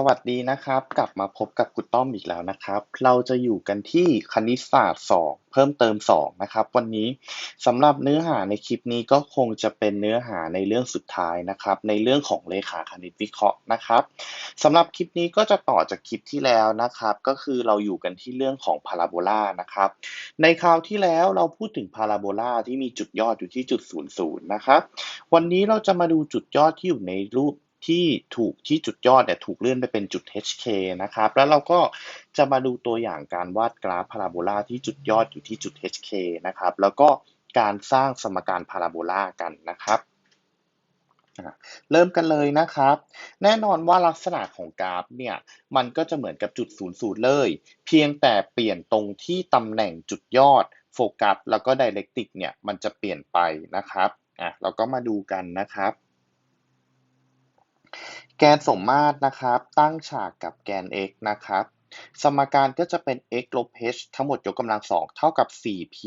สวัสดีนะครับ กลับมาพบกับคุณต้อมอีกแล้วนะครับ เราจะอยู่กันที่คณิตศาสตร์ 2 เพิ่มเติม 2 นะครับ วันนี้สำหรับเนื้อหาในคลิปนี้ก็คงจะเป็นเนื้อหาในเรื่องสุดท้ายนะครับ ในเรื่องของเลขาคณิตวิเคราะห์นะครับสำหรับคลิปนี้ก็จะต่อจากคลิปที่แล้วนะครับ ก็คือเราอยู่กันที่เรื่องของพาราโบลานะครับ ในคราวที่แล้วเราพูดถึงพาราโบลาที่มีจุดยอดอยู่ที่จุด00นะครับ วันนี้เราจะมาดูจุดยอดที่อยู่ในรูป ที่ถูกที่จุดยอดเนี่ยถูกเลื่อนไปเป็นจุด HK นะครับ แล้วเราก็จะมาดูตัวอย่างการวาดกราฟพาราโบลาที่จุดยอดอยู่ที่จุด HK นะครับ แล้วก็การสร้างสมการพาราโบลากันนะครับเริ่มกันเลยนะครับ แน่นอนว่าลักษณะของกราฟเนี่ยมันก็จะเหมือนกับจุด0 0เลย เพียงแต่เปลี่ยนตรงที่ตำแหน่งจุดยอดโฟกัสแล้วก็ไดเรกติกเนี่ยมันจะเปลี่ยนไปนะครับอะเราก็มาดูกันนะครับ แกนสมมาตรนะครับ ตั้งฉากกับแกน x นะครับ สมการก็จะเป็น x ลบ h ทั้งหมดยกกำลังสองเท่ากับ 4p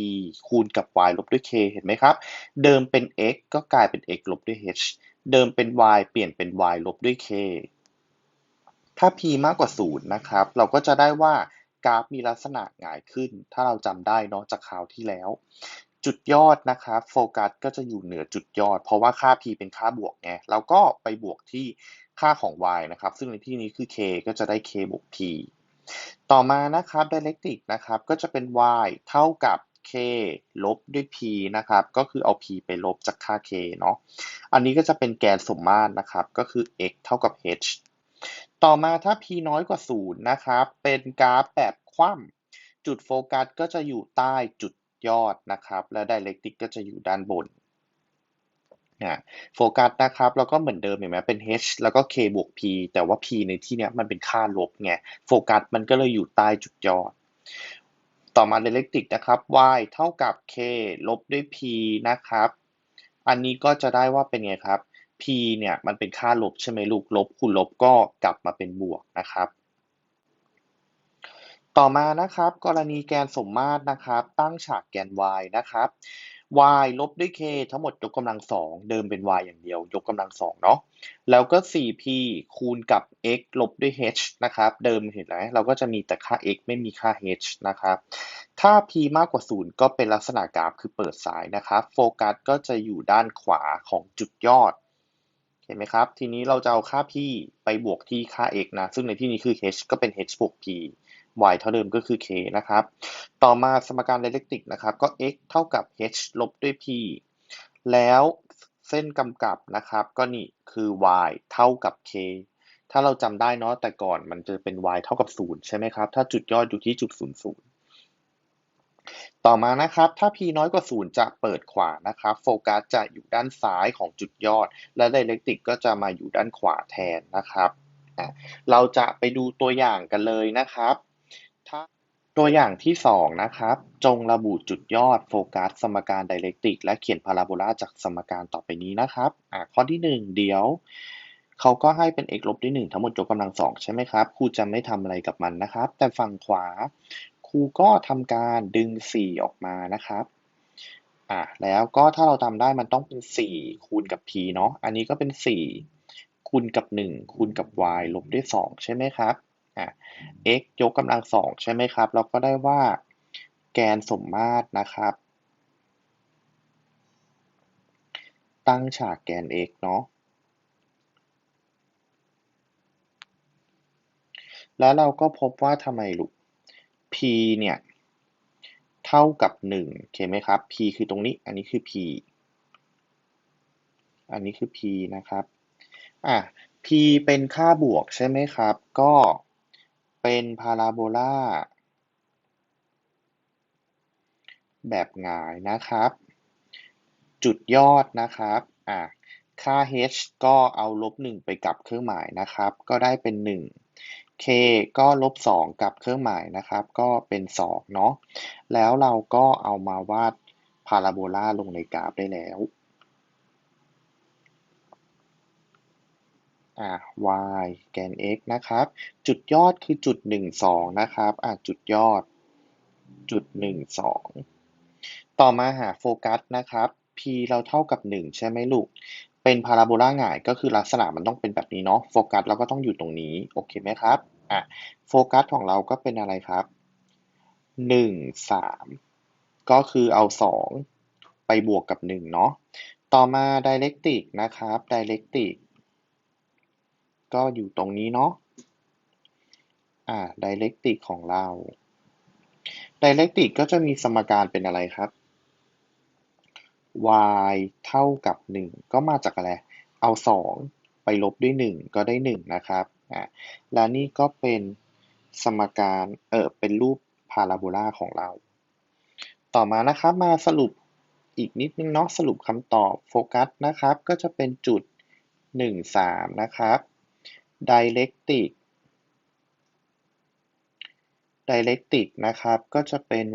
คูณกับ y ลบด้วย k เห็นไหมครับ เดิมเป็น x ก็กลายเป็น x ลบด้วย h เดิมเป็น y เปลี่ยนเป็น y ลบด้วย k ถ้า p มากกว่า 0 นะครับ เราก็จะได้ว่ากราฟมีลักษณะหงายขึ้น ถ้าเราจำได้เนาะจากคราวที่แล้ว จุดยอดนะครับโฟกัสก็จะอยู่เหนือจุดยอด เพราะว่าค่า p เป็นค่าบวกไงเราก็ไปบวกที่ค่าของ y นะครับ ซึ่งในที่นี้คือ k ก็จะได้ k บวก p ต่อมานะครับ dialectic นะครับก็จะเป็น y เท่ากับ k ลบด้วย p นะครับ ก็คือเอา p ไปลบจากค่า k เนาะอันนี้ก็จะเป็นแกนสมมาตรนะครับ ก็คือ x เท่ากับ h ต่อมาถ้า p น้อยกว่า 0 นะครับ เป็นกราฟแบบคว่ำจุดโฟกัสก็จะอยู่ใต้จุด ยอดนะครับ และ dialectic ก็จะอยู่ด้านบนนะโฟกัสนะครับแล้วก็เหมือนเดิมเห็นไหมเป็น h แล้วก็ k บวก p แต่ว่า p ในที่นี้มันเป็นค่าลบไงโฟกัสมันก็เลยอยู่ใต้จุดยอด ต่อมา dialectic นะครับ y เท่ากับ k ลบด้วย p นะครับ อันนี้ก็จะได้ว่าเป็นไงครับ p เนี่ยมันเป็นค่าลบใช่ไหมลูกลบคูณลบก็กลับมาเป็นบวกนะครับ ต่อมานะครับ กรณีแกนสมมาตรนะครับ ตั้งฉากแกน y นะครับ y ลบด้วย k ทั้งหมดยกกำลังสองเดิมเป็น y อย่างเดียว ยกกำลังสองเนาะแล้วก็ 4p คูณกับ x ลบด้วย h นะครับ เดิมเห็นไหมเราก็จะมีแต่ค่า x ไม่มีค่า h นะครับ ถ้า p มากกว่า 0 ก็เป็นลักษณะกราฟคือเปิดสายนะครับโฟกัสก็จะอยู่ด้านขวาของจุดยอดเห็นไหมครับ ทีนี้เราจะเอาค่า p ไปบวกที่ค่า x นะ ซึ่งในที่นี้คือ h ก็เป็น h บวก p y เท่าเดิมก็คือ k นะครับ ต่อมาสมการ dialectic นะครับ ก็ x เท่ากับ h ลบด้วย p แล้วเส้นกำกับนะครับ ก็นี่คือ y เท่ากับ k ถ้าเราจำได้เนาะแต่ก่อนมันจะเป็น y เท่ากับ 0 ใช่ไหมครับ ถ้าจุดยอดอยู่ที่จุด 00 ต่อมานะครับ ถ้า p น้อยกว่า 0 จะเปิดขวานะครับ โฟกัสจะอยู่ด้านซ้ายของจุดยอด และ dialectic ก็จะมาอยู่ด้านขวาแทนนะครับ เราจะไปดูตัวอย่างกันเลยนะครับ ตัวอย่างที่สองนะครับ จงระบุจุดยอดโฟกัสสมการไดเรกติกและเขียนพาราโบลาจากสมการต่อไปนี้นะครับอ่าข้อที่หนึ่งเดี๋ยวเขาก็ให้เป็น x ลบด้วยหนึ่งทั้งหมดยกกำลังสองใช่ไหมครับครูจะไม่ทำอะไรกับมันนะครับ แต่ฝั่งขวาครูก็ทำการดึง 4 ออกมานะครับอ่าแล้วก็ถ้าเราทำได้มันต้องเป็น 4 คูณกับ p เนาะอันนี้ก็เป็น 4 คูณกับ 1 คูณกับ y ลบด้วย 2 ใช่ไหมครับ x ยกกำลังสองใช่ไหมครับ เราก็ได้ว่าแกนสมมาตรนะครับ ตั้งฉากแกน x เนาะแล้วเราก็พบว่าทำไมลูก p เนี่ย เท่ากับ1โอเคไหมครับ p คือตรงนี้ อันนี้คือ p อันนี้คือ p นะครับ อะ p เป็นค่าบวกใช่ไหมครับ ก็ เป็นพาราโบลาแบบหงายนะครับ จุดยอดนะครับอะค่า h ก็เอาลบ 1 ไปกับเครื่องหมายนะครับ ก็ได้เป็น 1 k ก็ลบ 2 กับเครื่องหมายนะครับ ก็เป็น2เนาะแล้วเราก็เอามาวาดพาราโบลาลงในกราฟได้แล้ว อ่า y แกน x นะครับ จุดยอดคือจุด 1 2 นะครับอ่าจุดยอด จุด 1 2 ต่อมาหาโฟกัสนะครับ p เราเท่ากับ 1 ใช่ไหมลูก เป็นพาราโบลาหงายก็คือลักษณะมันต้องเป็นแบบนี้เนาะ โฟกัสเราก็ต้องอยู่ตรงนี้ โอเคไหมครับอะโฟกัสของเราก็เป็นอะไรครับหนึ่งสามก็คือเอาสองไปบวกกับหนึ่งเนาะ ต่อมาไดเ e กติกนะครับไดเ e กติก ก็อยู่ตรงนี้เนาะอ่าไดเ e กติกของเราไดเ e กติกก็จะมีสมการเป็นอะไรครับ y เท่ากับ 1 ก็มาจากอะไร เอา 2 ไปลบด้วย 1 ก็ได้ 1 นะครับอ่าและนี่ก็เป็นสมการเออเป็นรูปพาราโบลาของเรา ต่อมานะครับมาสรุปอีกนิดนึงเนาะสรุปคำตอบโฟกัสนะครับ ก็จะเป็นจุด 1 3 นะครับ dialectic dialectic นะครับ ก็จะเป็น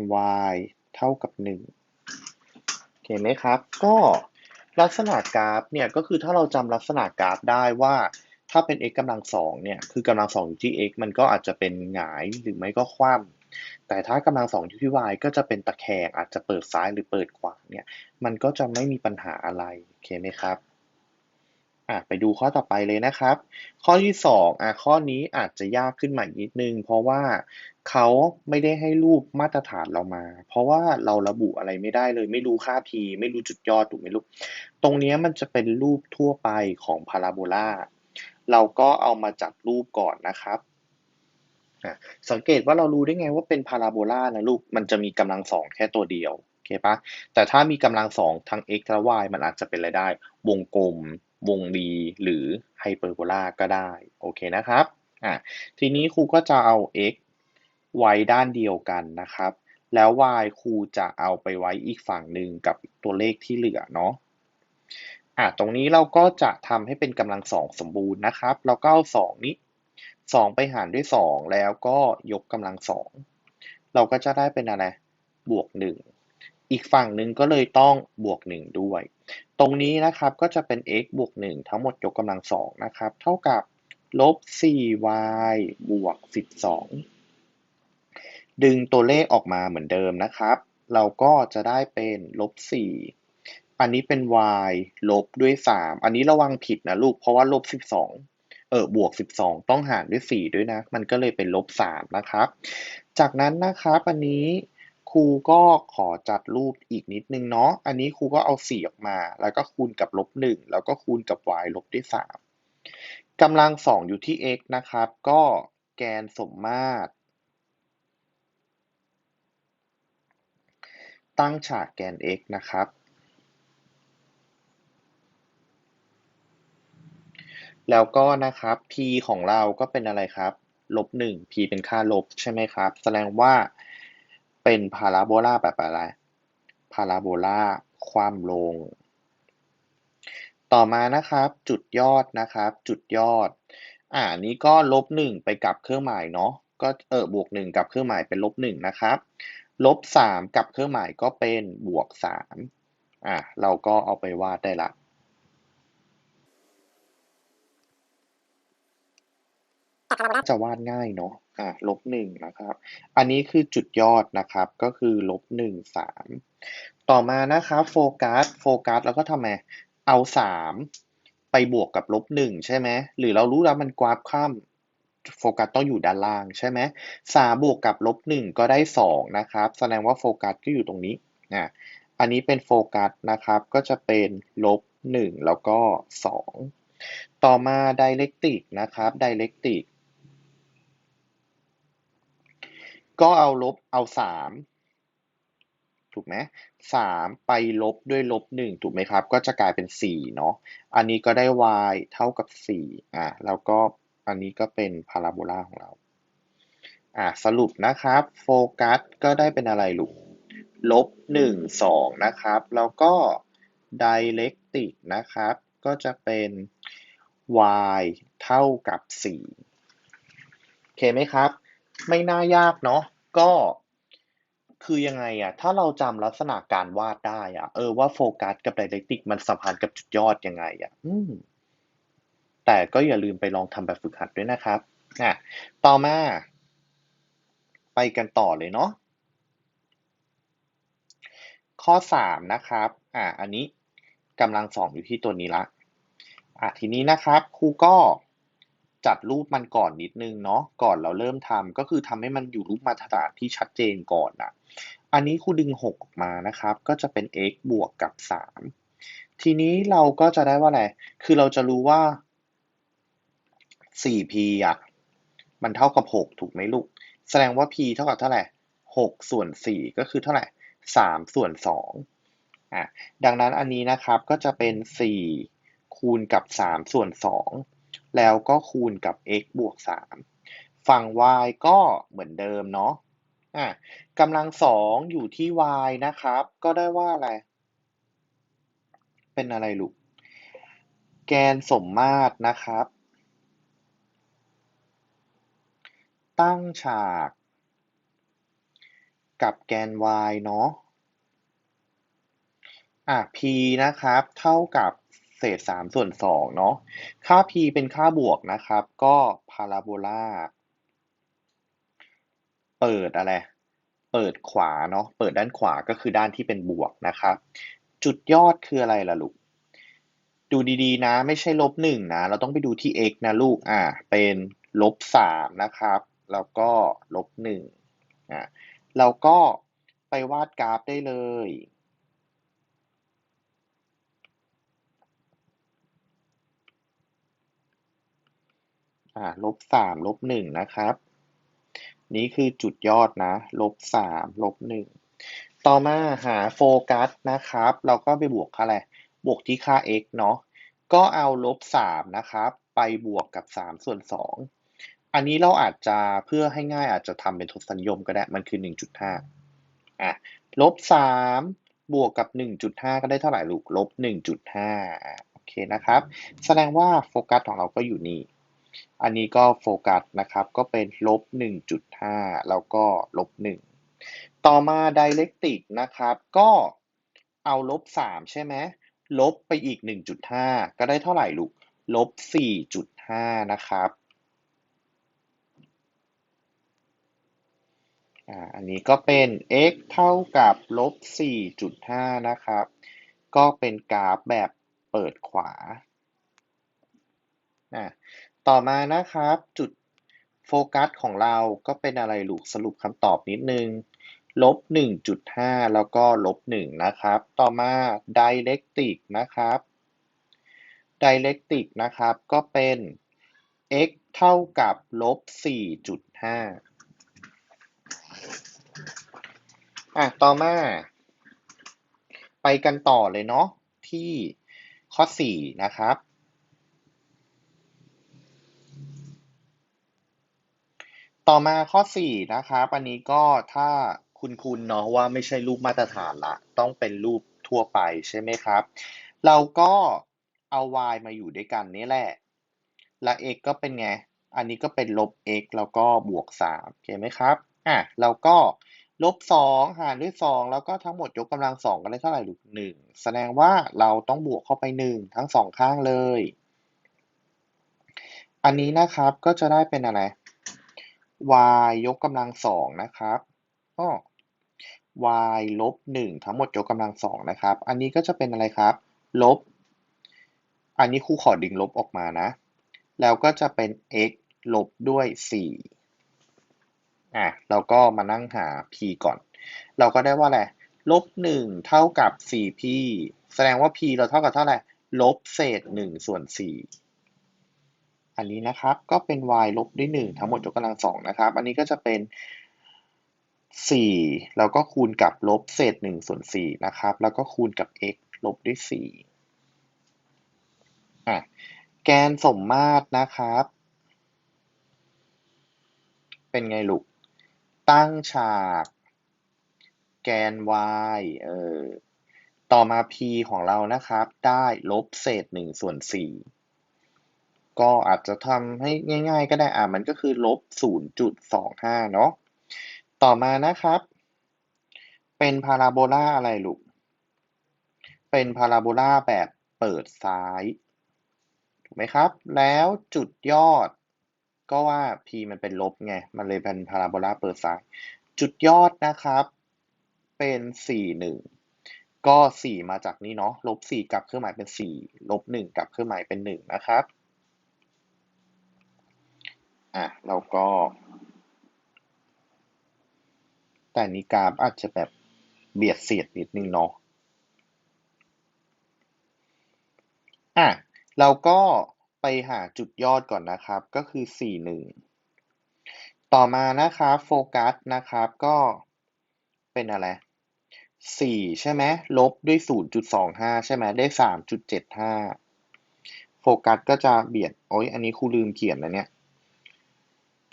y เท่ากับ 1 เห็นไหมครับ ก็ลักษณะกราฟเนี่ย ก็คือถ้าเราจำลักษณะกราฟได้ว่า ถ้าเป็น x กำลังสองเนี่ย คือกำลังสองอยู่ที่ x มันก็อาจจะเป็นหงายหรือไม่ก็คว่ำแต่ถ้ากำลังสองอยู่ที่ y ก็จะเป็นตะแคงอาจจะเปิดซ้ายหรือเปิดขวาเนี่ย มันก็จะไม่มีปัญหาอะไร โอเคไหมครับ อะไปดูข้อต่อไปเลยนะครับ ข้อที่สองอะข้อนี้อาจจะยากขึ้นมาอีกนิดนึง เพราะว่าเขาไม่ได้ให้รูปมาตรฐานเรามา เพราะว่าเราระบุอะไรไม่ได้เลย ไม่รู้ค่า p ไม่รู้จุดยอดถูกไหมลูก ตรงนี้มันจะเป็นรูปทั่วไปของพาราโบลาเราก็เอามาจัดรูปก่อนนะครับสังเกตว่าเรารู้ได้ไงว่าเป็นพาราโบลานะลูก มันจะมีกำลังสองแค่ตัวเดียวโอเคปะแต่ถ้ามีกำลังสองทั้ง x และ y มันอาจจะเป็นอะไรได้ วงกลม วงรีหรือไฮเปอร์โบลาก็ได้โอเคนะครับอะทีนี้ครูก็จะเอา x ไว้ด้านเดียวกันนะครับ แล้ว y ครูจะเอาไปไว้อีกฝั่งหนึ่งกับตัวเลขที่เหลือเนาะอะตรงนี้เราก็จะทำให้เป็นกำลังสองสมบูรณ์นะครับ เราก็เอาสองนี้สองไปหารด้วยสองแล้วก็ยกกำลังสองเราก็จะได้เป็นอะไรบวกหนึ่งอีกฝั่งหนึ่งก็เลยต้องบวกหนึ่งด้วย ตรงนี้นะครับก็จะเป็น x บวกหนึ่งทั้งหมดยกกำลังสองนะครับ เท่ากับลบ 4y บวก 12 ดึงตัวเลขออกมาเหมือนเดิมนะครับ เราก็จะได้เป็นลบ 4 อันนี้เป็น y ลบด้วย 3 อันนี้ระวังผิดนะลูก เพราะว่าลบ 12 เออบวก 12 ต้องหารด้วย 4 ด้วยนะ มันก็เลยเป็นลบ 3 นะครับ จากนั้นนะครับอันนี้ ครูก็ขอจัดรูปอีกนิดนึงเนาะ อันนี้ครูก็เอา 4 ออกมา แล้วก็คูณกับลบ 1 แล้วก็คูณกับ y ลบด้วย 3กำลัง 2 อยู่ที่ x นะครับ ก็แกนสมมาตร ตั้งฉากแกน x นะครับ แล้วก็นะครับ p ของเราก็เป็นอะไรครับ ลบหนึ่ง p เป็นค่าลบใช่ไหมครับ แสดงว่า เป็นพาราโบลาแบบอะไร พาราโบลาความลง ต่อมานะครับจุดยอดนะครับ จุดยอด อ่านี้ก็ลบหนึ่งไปกับเครื่องหมายเนาะ ก็เออบวกหนึ่งกับเครื่องหมายเป็นลบหนึ่งนะครับลบสามกับเครื่องหมายก็เป็นบวกสามอะเราก็เอาไปวาดได้ละ จะวาดง่ายเนาะอะลบหนึ่งนะครับ อันนี้คือจุดยอดนะครับ ก็คือลบหนึ่งสามต่อมานะครับโฟกัสโฟกัสแล้วก็ทำไงเอาสามไปบวกกับลบหนึ่งใช่ไหมหรือเรารู้แล้วมันกราฟข้ามโฟกัสต้องอยู่ด้านล่างใช่ไหมสามบวกกับลบหนึ่งก็ได้สองนะครับ แสดงว่าโฟกัสก็อยู่ตรงนี้อะอันนี้เป็นโฟกัสนะครับ ก็จะเป็นลบหนึ่งแล้วก็สองต่อมาไดเ e กติกนะครับไดเ e กติก ก็เอาลบเอาสามถูกไหมสามไปลบด้วยลบหนึ่งถูกไหมครับ ก็จะกลายเป็นสี่เนาะ อันนี้ก็ได้ y เท่ากับสี่อะแล้วก็อันนี้ก็เป็นพาราโบลาของเรา อ่าสรุปนะครับ โฟกัสก็ได้เป็นอะไรลูก ลบหนึ่งสองนะครับ แล้วก็ไดเ e กติกนะครับ ก็จะเป็น y เท่ากับสี่โอเคไหมครับ ไม่น่ายากเนาะก็คือยังไงอะถ้าเราจำลักษณะการวาดได้อะเออว่าโฟกัสกับไดเ e กติกมันสัมพันธ์กับจุดยอดยังไงอะอืมแต่ก็อย่าลืมไปลองทำแบบฝึกหัดด้วยนะครับอะต่อมา ไปกันต่อเลยเนาะข้อ 3 นะครับอะอันนี้กำลังสองอยู่ที่ตัวนี้ละอะทีนี้นะครับครูก็ จัดรูปมันก่อนนิดนึงเนาะก่อนเราเริ่มทำก็คือทำให้มันอยู่รูปมาตรฐานที่ชัดเจนก่อนนะอันนี้ครูดึง 6 ออกมานะครับ ก็จะเป็น x บวกกับ 3 ทีนี้เราก็จะได้ว่าอะไร คือเราจะรู้ว่า 4p อะ มันเท่ากับ 6 ถูกไหมลูก แสดงว่า p เท่ากับเท่าไหร่ 6 ส่วน 4 ก็คือเท่าไหร่ 3 ส่วน 2 อะ ดังนั้นอันนี้นะครับก็จะเป็น 4 คูณกับ 3 ส่วน 2 แล้วก็คูณกับ x บวก 3 ฝั่ง y ก็เหมือนเดิมเนาะอะกำลัง2อยู่ที่ y นะครับ ก็ได้ว่าอะไร เป็นอะไรลูก แกนสมมาตรนะครับ ตั้งฉาก กับแกน y เนาะอะ p นะครับ เท่ากับ เศษ3ส่วน2เนาะ ค่า p เป็นค่าบวกนะครับ ก็พาราโบลาเปิดอะไร เปิดขวาเนาะ เปิดด้านขวาก็คือด้านที่เป็นบวกนะครับ จุดยอดคืออะไรล่ะลูก ดูดีๆนะ ไม่ใช่ลบหนึ่งนะ เราต้องไปดูที่ x นะลูก อ่า เป็นลบสามนะครับ แล้วก็ลบหนึ่งอ่าเราก็ไปวาดกราฟได้เลย อ่าลบสามลบหนึ่งนะครับ นี่คือจุดยอดนะลบสามลบหนึ่งต่อมาหาโฟกัสนะครับ เราก็ไปบวกค่าอะไรบวกที่ค่า x เนาะก็เอาลบสามนะครับ ไปบวกกับสามส่วนสองอันนี้เราอาจจะเพื่อให้ง่ายอาจจะทำเป็นทศนิยมก็ได้มันคือหนึ่งจุดห้าอะลบสามบวกกับหนึ่งจุดห้าก็ได้เท่าไหร่ลูกลบหนึ่งจุดห้าโอเคนะครับ แสดงว่าโฟกัสของเราก็อยู่นี่ อันนี้ก็โฟกัสนะครับ ก็เป็นลบหนึ่งจุดห้าแล้วก็ลบหนึ่งต่อมาไดเ e กติกนะครับ ก็เอาลบสามใช่ไหมลบไปอีกหนึ่งจุดห้าก็ได้เท่าไหร่ลูก ลบสี่จุดห้านะครับอันนี้ก็เป็น x เท่ากับลบสี่จุดห้านะครับ ก็เป็นกราฟแบบเปิดขวาอ่า ต่อมานะครับ จุดโฟกัสของเราก็เป็นอะไรลูกสรุปคำตอบนิดนึงลบหนึ่งจุดห้าแล้วก็ลบหนึ่งนะครับ ต่อมาไดเ e กติกนะครับไดเ e กติกนะครับ ก็เป็น x เท่ากับลบสี่จุดห้าอะ ต่อมา ไปกันต่อเลยเนาะที่ข้อสี่นะครับ ต่อมาข้อสี่นะครับ อันนี้ก็ถ้าคุณคุณเนาะว่าไม่ใช่รูปมาตรฐานละ ต้องเป็นรูปทั่วไปใช่ไหมครับ เราก็เอา y มาอยู่ด้วยกันนี่แหละ และ x ก็เป็นไง อันนี้ก็เป็นลบ x แล้วก็บวกสามโอเคไหมครับ อะ เราก็ลบสองหารด้วยสองแล้วก็ทั้งหมดยกกำลังสองก็ได้เท่าไหร่ลูกหนึ่งแสดงว่าเราต้องบวกเข้าไปหนึ่งทั้งสองข้างเลย อันนี้นะครับก็จะได้เป็นอะไร y ยกกำลังสองนะครับก็ y ลบหนึ่งทั้งหมดยกกำลังสองนะครับ อันนี้ก็จะเป็นอะไรครับ ลบ อันนี้ครูขอดึงลบออกมานะ แล้วก็จะเป็น x ลบด้วยสี่อะเราก็มานั่งหา p ก่อน เราก็ได้ว่าอะไรลบหนึ่งเท่ากับ 4p แสดงว่า p เราเท่ากับเท่าไหร่ลบเศษหนึ่งส่วนสี่ อันนี้นะครับก็เป็น y ลบด้วยหนึ่งทั้งหมดยกกำลังสองนะครับ อันนี้ก็จะเป็นสี่แล้วก็คูณกับลบเศษหนึ่งส่วนสี่นะครับ แล้วก็คูณกับ x ลบด้วยสี่อะแกนสมมาตรนะครับ เป็นไงลูก ตั้งฉาก แกน y เออต่อมา p ของเรานะครับ ได้ลบเศษหนึ่งส่วนสี่ ก็อาจจะทำให้ง่าย ๆ ก็ได้อ่ามันก็คือลบศูนย์จุดสองห้าเนาะต่อมานะครับ เป็นพาราโบลาอะไรลูก เป็นพาราโบลาแบบเปิดซ้าย ถูกไหมครับ แล้วจุดยอด ก็ว่า p มันเป็นลบไง มันเลยเป็นพาราโบลาเปิดซ้าย จุดยอดนะครับ เป็นสี่หนึ่งก็สี่มาจากนี้เนาะ ลบสี่กลับเครื่องหมายเป็นสี่ลบหนึ่งกลับเครื่องหมายเป็นหนึ่งนะครับ เราก็ แต่นี้กราฟอาจจะแบบเบียดเสียดนิดนึงเนาะอะเราก็ไปหาจุดยอดก่อนนะครับ ก็คือสี่หนึ่งต่อมานะครับโฟกัสนะครับก็เป็นอะไรสี่ใช่ไหมลบด้วยศูนย์จุดสองห้าใช่ไหมได้สามจุดเจ็ดห้าโฟกัสก็จะเบียด โอ้ยอันนี้ครูลืมเขียนนะเนี่ย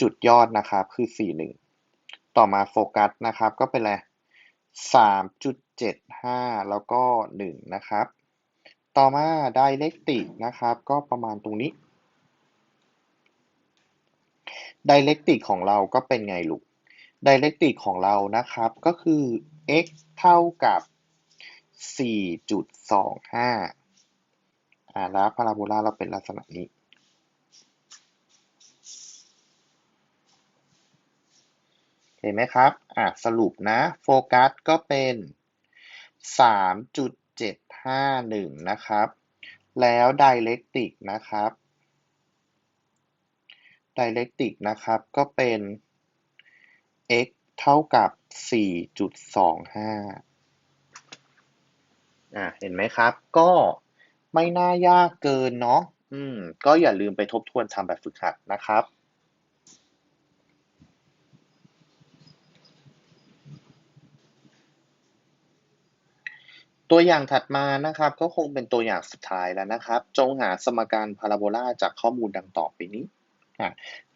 จุดยอดนะครับคือสี่หนึ่งต่อมาโฟกัสนะครับก็เป็นอะไรสามจุดเจ็ดห้าแล้วก็หนึ่งนะครับ ต่อมาไดเรกติกนะครับก็ประมาณตรงนี้ไดเรกติกของเราก็เป็นไงลูกไดเรกติกของเรานะครับก็คือ x เท่ากับ 4.25อ่าแล้วพาราโบลาเราเป็นลักษณะนี้ เห็นไหมครับ อ่าสรุปนะโฟกัสก็เป็น 3.751 นะครับ แล้วไดเรกติกนะครับไดเรกติกนะครับก็เป็น x เท่ากับ 4.25 อ่าเห็นไหมครับ ก็ไม่น่ายากเกินเนาะ อืม ก็อย่าลืมไปทบทวนทำแบบฝึกหัดนะครับ ตัวอย่างถัดมานะครับก็คงเป็นตัวอย่างสุดท้ายแล้วนะครับ จงหาสมการพาราโบลาจากข้อมูลดังต่อไปนี้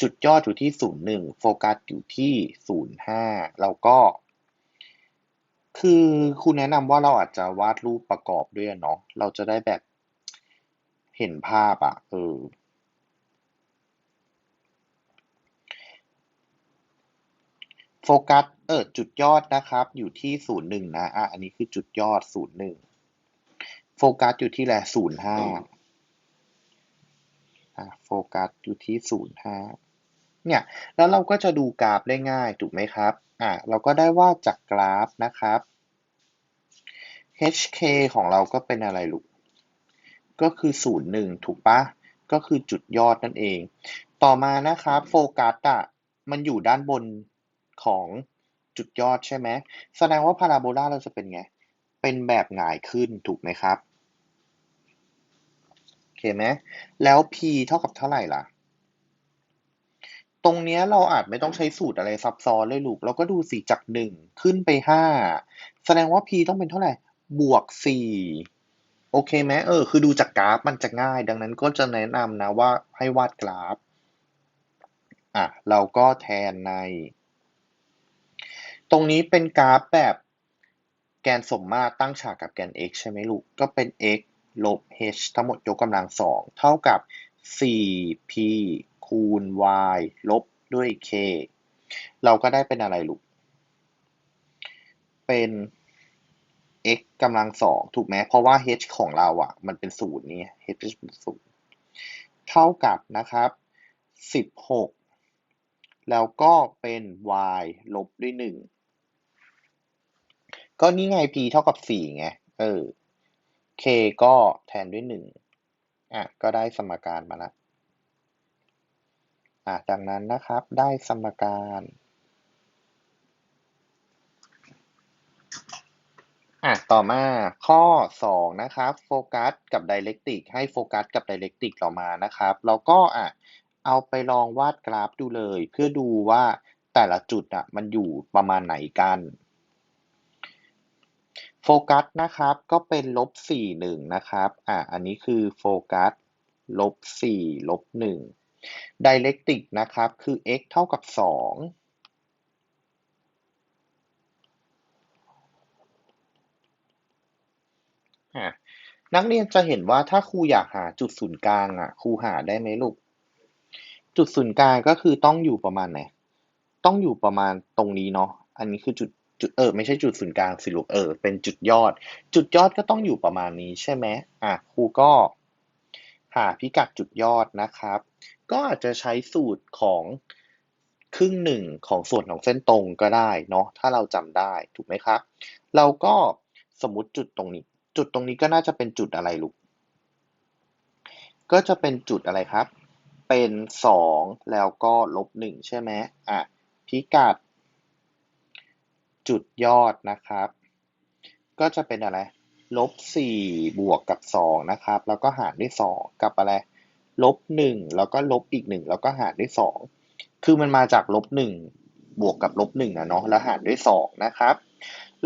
จุดยอดอยู่ที่ 01 โฟกัสอยู่ที่ 05 แล้วก็ คือคุณแนะนำว่าเราอาจจะวาดรูปประกอบด้วยเนาะเราจะได้แบบเห็นภาพอะเออโฟกัส เออจุดยอดนะครับ อยู่ที่01นย์หนึ่งนะอะอันนี้คือจุดยอด01โฟกัสอยู่ที่แหละ05โฟกัสอยู่ที่0.5เนี่ยแล้วเราก็จะดูกราฟได้ง่ายถูกไหมครับอ่าเราก็ได้ว่าจากกราฟนะครับ HK ของเราก็เป็นอะไรลูก ก็คือ0.1ถูกปะก็คือจุดยอดนั่นเอง ต่อมานะครับโฟกัสอะมันอยู่ด้านบนของ จุดยอดใช่ไหมแสดงว่าพาราโบลาเราจะเป็นไง เป็นแบบหงายขึ้นถูกไหมครับโอเคไหมแล้ว p เท่ากับเท่าไหร่ล่ะ ตรงนี้เราอาจไม่ต้องใช้สูตรอะไรซับซ้อนเลยลูก เราก็ดูสี่จากหนึ่งขึ้นไปห้าแสดงว่า p ต้องเป็นเท่าไหร่ บวกสี่โอเคไหมเออ คือดูจากกราฟมันจะง่าย ดังนั้นก็จะแนะนำนะว่าให้วาดกราฟ อะ เราก็แทนใน ตรงนี้เป็นกราฟแบบแกนสมมาตรตั้งฉากกับแกน x ใช่ไหมลูก ก็เป็น x ลบ h ทั้งหมดยกกำลังสองเท่ากับ 4p คูณ y ลบด้วย k เราก็ได้เป็นอะไรลูก เป็น x กำลังสองถูกไหม เพราะว่า h ของเราอะ มันเป็นศูนย์นี่ h เป็นศูนย์เท่ากับนะครับ 16 แล้วก็เป็น y ลบด้วย 1 ก็นี่ไง p เท่ากับ4ไง เออ k ก็แทนด้วยหนึ่งอะ ก็ได้สมการมาละอะดังนั้นนะครับ ได้สมการอะต่อมาข้อ 2 นะครับ โฟกัสกับไดเรกติกให้โฟกัสกับไดเรกติกเรามานะครับเราก็อะเอาไปลองวาดกราฟดูเลย เพื่อดูว่าแต่ละจุดอะมันอยู่ประมาณไหนกัน โฟกัสนะครับ ก็เป็นลบสี่หนึ่งนะครับ อ่า อันนี้คือโฟกัสลบสี่ลบหนึ่งไดเรกติกนะครับ คือ x เท่ากับสองนักเรียนจะเห็นว่าถ้าครูอยากหาจุดศูนย์กลางอะ ครูหาได้ไหมลูก จุดศูนย์กลางก็คือต้องอยู่ประมาณไหน ต้องอยู่ประมาณตรงนี้เนาะ อันนี้คือจุด จุดเออไม่ใช่จุดศูนย์กลางสิลูกเออเป็นจุดยอด จุดยอดก็ต้องอยู่ประมาณนี้ใช่ไหมอะครูก็หาพิกัดจุดยอดนะครับ ก็อาจจะใช้สูตรของครึ่งหนึ่งของส่วนของเส้นตรงก็ได้เนาะถ้าเราจำได้ถูกไหมครับ เราก็สมมติจุดตรงนี้ จุดตรงนี้ก็น่าจะเป็นจุดอะไรลูกก็จะเป็นจุดอะไรครับ เป็นสองแล้วก็ลบหนึ่งใช่ไหมอะพิกัด จุดยอดนะครับ ก็จะเป็นอะไรลบสี่บวกกับสองนะครับ แล้วก็หารด้วยสองกับอะไรลบหนึ่งแล้วก็ลบอีกหนึ่งแล้วก็หารด้วยสองคือมันมาจากลบหนึ่งบวกกับลบหนึ่งนะเนาะแล้วหารด้วยสองนะครับ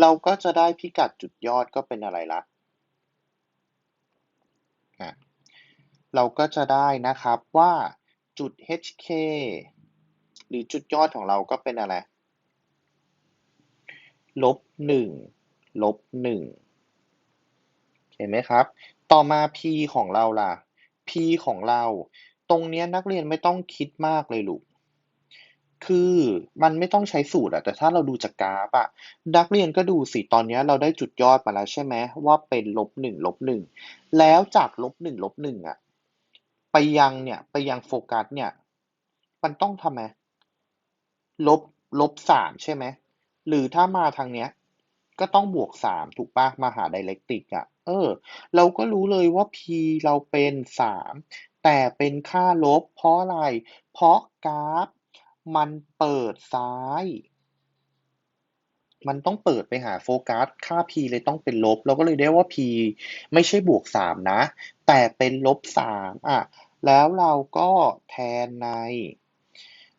เราก็จะได้พิกัดจุดยอดก็เป็นอะไรละ่ะเราก็จะได้นะครับว่าจุด HK หรือจุดยอดของเราก็เป็นอะไร ลบหนึ่งลบหนึ่งเห็นไหมครับ ต่อมา P ของเราล่ะ P ของเรา ตรงเนี้ยนักเรียนไม่ต้องคิดมากเลยลูก คือมันไม่ต้องใช้สูตรอะแต่ถ้าเราดูจากกราฟอะนักเรียนก็ดูสิ ตอนเนี้ยเราได้จุดยอดมาแล้วใช่ไหมว่าเป็นลบหนึ่งลบหนึ่งแล้วจากลบหนึ่งลบหนึ่งอะไปยังเนี่ยไปยังโฟกัสเนี่ย มันต้องทำไมลบลบสามใช่ไหม หรือถ้ามาทางเนี้ย ก็ต้องบวกสามถูกปะมาหาไดเรกติกอะเออ เราก็รู้เลยว่า p เราเป็นสามแต่เป็นค่าลบ เพราะอะไร เพราะกราฟ มันเปิดซ้าย มันต้องเปิดไปหาโฟกัส ค่า p เลยต้องเป็นลบ เราก็เลยได้ว่า p ไม่ใช่บวกสามนะ แต่เป็นลบสามอะ แล้วเราก็แทนใน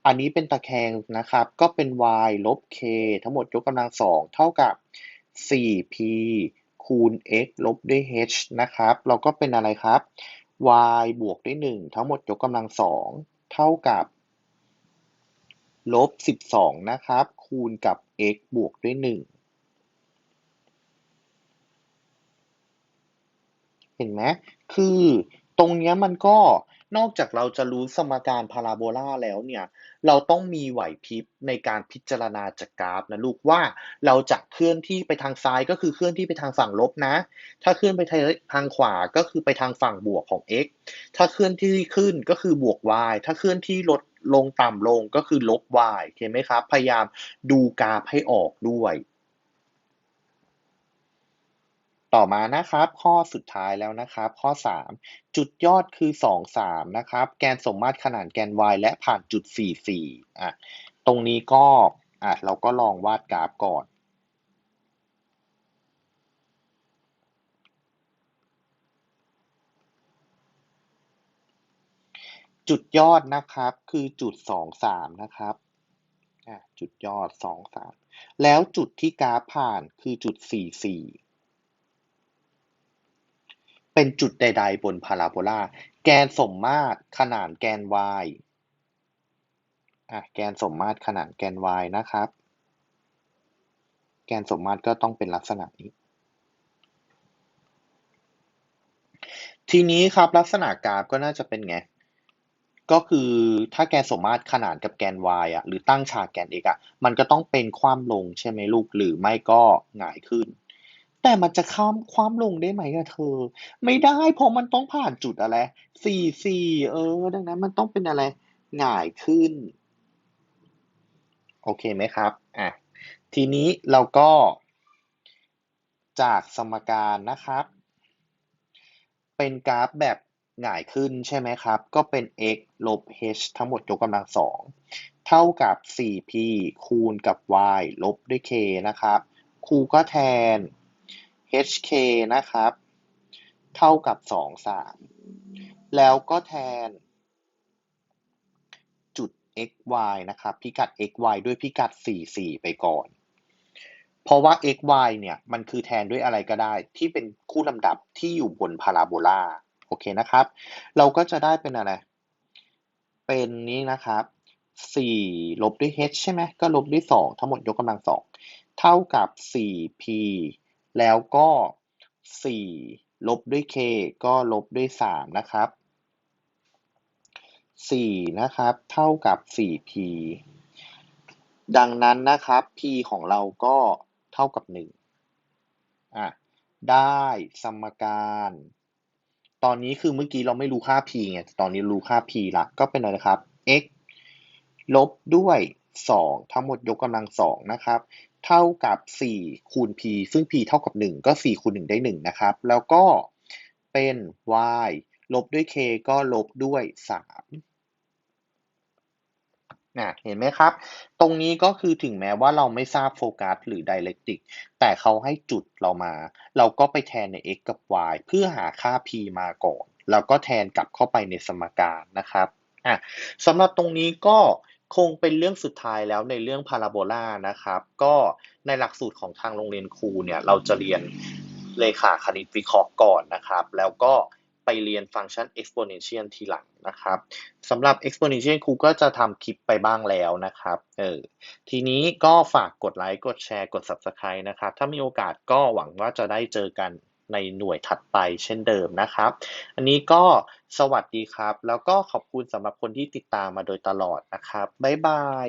อันนี้เป็นตะแคงนะครับ ก็เป็น y ลบ k ทั้งหมดยกกำลังสองเท่ากับ 4p คูณ x ลบด้วย h นะครับ เราก็เป็นอะไรครับ y บวกด้วย 1 ทั้งหมดยกกำลังสองเท่ากับลบ 12 นะครับ คูณกับ x บวกด้วย 1 เห็นไหมคือตรงเนี้ยมันก็ นอกจากเราจะรู้สมการพาราโบลาแล้วเนี่ย เราต้องมีไหวพริบในการพิจารณาจากกราฟนะลูกว่าเราจะเคลื่อนที่ไปทางซ้ายก็คือเคลื่อนที่ไปทางฝั่งลบนะ ถ้าเคลื่อนไปทางขวาก็คือไปทางฝั่งบวกของ x ถ้าเคลื่อนที่ขึ้นก็คือบวก y ถ้าเคลื่อนที่ลดลงต่ำลงก็คือลบ y เห็นไหมครับ พยายามดูกราฟให้ออกด้วย ต่อมานะครับข้อสุดท้ายแล้วนะครับ ข้อ 3 จุดยอดคือ 2 3นะครับแกนสมมาตรขนานแกน y และผ่านจุด 4 4อะตรงนี้ก็อะเราก็ลองวาดกราฟก่อนจุดยอดนะครับคือจุด2 3นะครับอะจุดยอด2 3แล้วจุดที่กราฟผ่านคือจุด4 4 เป็นจุดใด ๆ บนพาราโบลา แกนสมมาตรขนานแกน y อะแกนสมมาตรขนานแกน y นะครับ แกนสมมาตรก็ต้องเป็นลักษณะนี้ ทีนี้ครับลักษณะกราฟก็น่าจะเป็นไง ก็คือถ้าแกนสมมาตรขนานกับแกน y อะหรือตั้งฉากแกน x อะมันก็ต้องเป็นคว่ำลงใช่ไหมลูกหรือไม่ก็หงายขึ้น แต่มันจะข้ามคว่ำลงได้ไหมอะเธอ ไม่ได้เพราะมันต้องผ่านจุดอะไรสี่สี่เออ ดังนั้นมันต้องเป็นอะไรหงายขึ้น โอเคไหมครับอะทีนี้เราก็จากสมการนะครับ เป็นกราฟแบบหงายขึ้นใช่ไหมครับ ก็เป็น x ลบ h ทั้งหมดยกกำลังสองเท่ากับ 4p คูณกับ y ลบด้วย k นะครับ ครูก็แทน hk นะครับ เท่ากับ 2 3 แล้วก็แทนจุด xy นะครับ พิกัด xy ด้วยพิกัด 4 4 ไปก่อน เพราะว่า xy เนี่ยมันคือแทนด้วยอะไรก็ได้ ที่เป็นคู่ลำดับที่อยู่บนพาราโบลาโอเคนะครับ เราก็จะได้เป็นอะไร เป็นนี้นะครับ4ลบด้วย h ใช่ไหมก็ลบด้วย 2 ทั้งหมดยกกำลัง 2 เท่ากับ 4p แล้วก็ 4 ลบด้วย k ก็ลบด้วย 3 นะครับ 4 นะครับ เท่ากับ 4p ดังนั้นนะครับ p ของเราก็เท่ากับ 1 อะ ได้สมการ ตอนนี้คือเมื่อกี้เราไม่รู้ค่า p ไง ตอนนี้รู้ค่า p ละ ก็เป็นอะไรครับ x ลบด้วย 2 ทั้งหมดยกกำลัง 2 นะครับ เท่ากับ 4 คูณ p ซึ่ง p เท่ากับ 1 ก็ 4 คูณ 1 ได้ 1 นะครับ แล้วก็เป็น y ลบด้วย k ก็ลบด้วย 3นะเห็นไหมครับ ตรงนี้ก็คือถึงแม้ว่าเราไม่ทราบโฟกัสหรือ Dialectic แต่เขาให้จุดเรามา เราก็ไปแทนใน x กับ y เพื่อหาค่า p มาก่อน แล้วก็แทนกลับเข้าไปในสมการนะครับอะสำหรับตรงนี้ก็ คงเป็นเรื่องสุดท้ายแล้วในเรื่องพาราโบลานะครับ ก็ในหลักสูตรของทางโรงเรียนครูเนี่ยเราจะเรียนเลขาคณิตวิเคราะห์ก่อนนะครับ แล้วก็ไปเรียนฟังก์ชัน exponential ทีหลังนะครับสำหรับ exponential ครูก็จะทำคลิปไปบ้างแล้วนะครับเออทีนี้ก็ฝากกดไลค์กดแชร์กด subscribe นะครับ ถ้ามีโอกาสก็หวังว่าจะได้เจอกัน ในหน่วยถัดไปเช่นเดิมนะครับ อันนี้ก็สวัสดีครับ แล้วก็ขอบคุณสำหรับคนที่ติดตามมาโดยตลอดนะครับ บ๊ายบาย